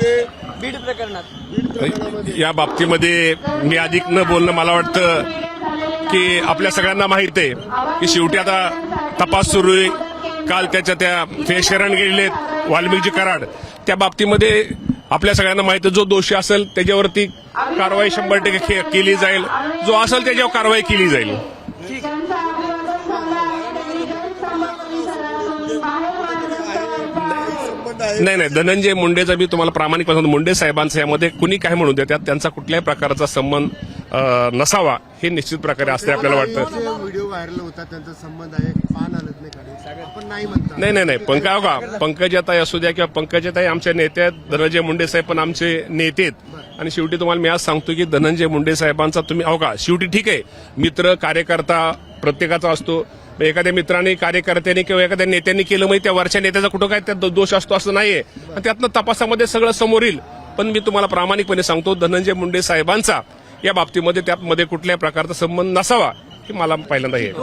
प्रकरणात. या बाबतीमध्ये मी अधिक न बोलणं मला वाटतं की आपल्या सगळ्यांना माहीत आहे की शेवटी आता तपास सुरू आहे. काल त्याच्या त्या ते शरण गेलेले वाल्मिकजी कराड. त्या बाबतीमध्ये आपल्या सगळ्यांना माहीत आहे जो दोषी असेल त्याच्यावरती कारवाई शंभर टक्के केली जाईल. जो असेल त्याच्यावर कारवाई केली जाईल. नाही नाही धनंजय मुंडेचा मी तुम्हाला प्रामाणिकपणे सांगतो, मुंडे साहेबांचा यामध्ये कुणी काय म्हणून देतात त्यांचा कुठल्याही प्रकारचा संबंध नसावा हे निश्चित प्रकारे असते आपल्याला वाटतं. व्हिडिओ व्हायरल होता त्यांचा संबंध आहे पान आलत नाही काढे आपण नाही म्हणता. नाही नाही नाही. पंकज हो का? पंकजाताई असू द्या किंवा पंकजाताई आमच्या नेते आहेत धनंजय मुंडे साहेब पण आमचे नेते आहेत. आणि शेवटी तुम्हाला मी आज सांगतो की धनंजय मुंडे साहेबांचा तुम्ही अहो का? शेवटी ठीक आहे. मित्र कार्यकर्ता प्रत्येकाचा असतो. एखाद्या मित्राने कार्यकर्त्यांनी किंवा एखाद्या नेत्यांनी केलं म्हणजे त्या वरच्या नेत्याचा कुठं काय त्यात दोष असतो असं नाहीये. आणि त्यातनं तपासामध्ये सगळं समोर येईल. पण मी तुम्हाला प्रामाणिकपणे सांगतो धनंजय मुंडे साहेबांचा या बाबतीमध्ये त्यामध्ये कुठल्याही प्रकारचा संबंध नसावा हे मला पहिल्यांदा येईल